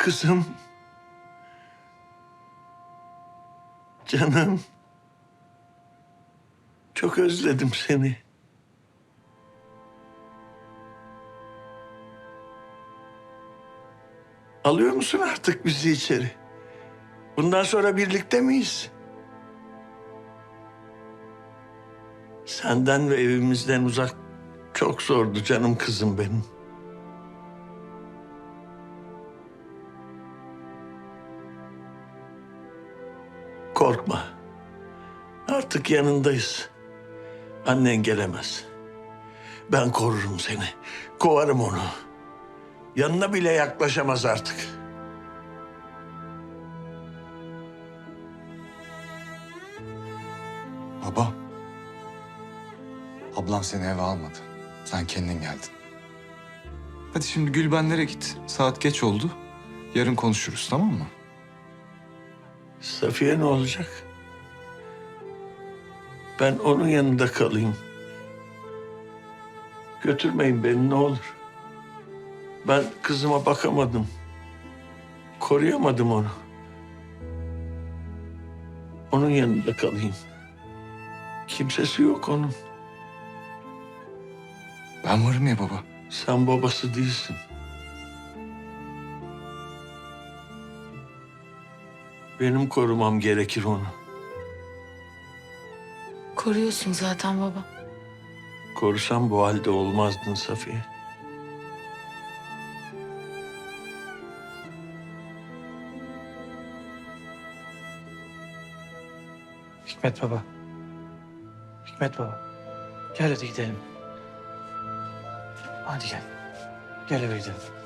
Kızım. Canım. Çok özledim seni. Alıyor musun artık bizi içeri? Bundan sonra birlikte miyiz? Senden ve evimizden uzak çok zordu canım kızım benim. Korkma. Artık yanındayız. Annen gelemez. Ben korurum seni. Kovarım onu. Yanına bile yaklaşamaz artık. Baba. Ablam seni eve almadı. Sen kendin geldin. Hadi şimdi Gülbenlere git. Saat geç oldu. Yarın konuşuruz tamam mı? Safiye ne olacak? Ben onun yanında kalayım. Götürmeyin beni ne olur. Ben kızıma bakamadım. Koruyamadım onu. Onun yanında kalayım. Kimsesi yok onun. Ben varım ya baba. Sen babası değilsin. Benim korumam gerekir onu. Koruyorsun zaten baba. Korusam bu halde olmazdın Safiye. Hikmet baba. Hikmet baba. Gel hadi gidelim. Hadi gel. Gel eve gidelim.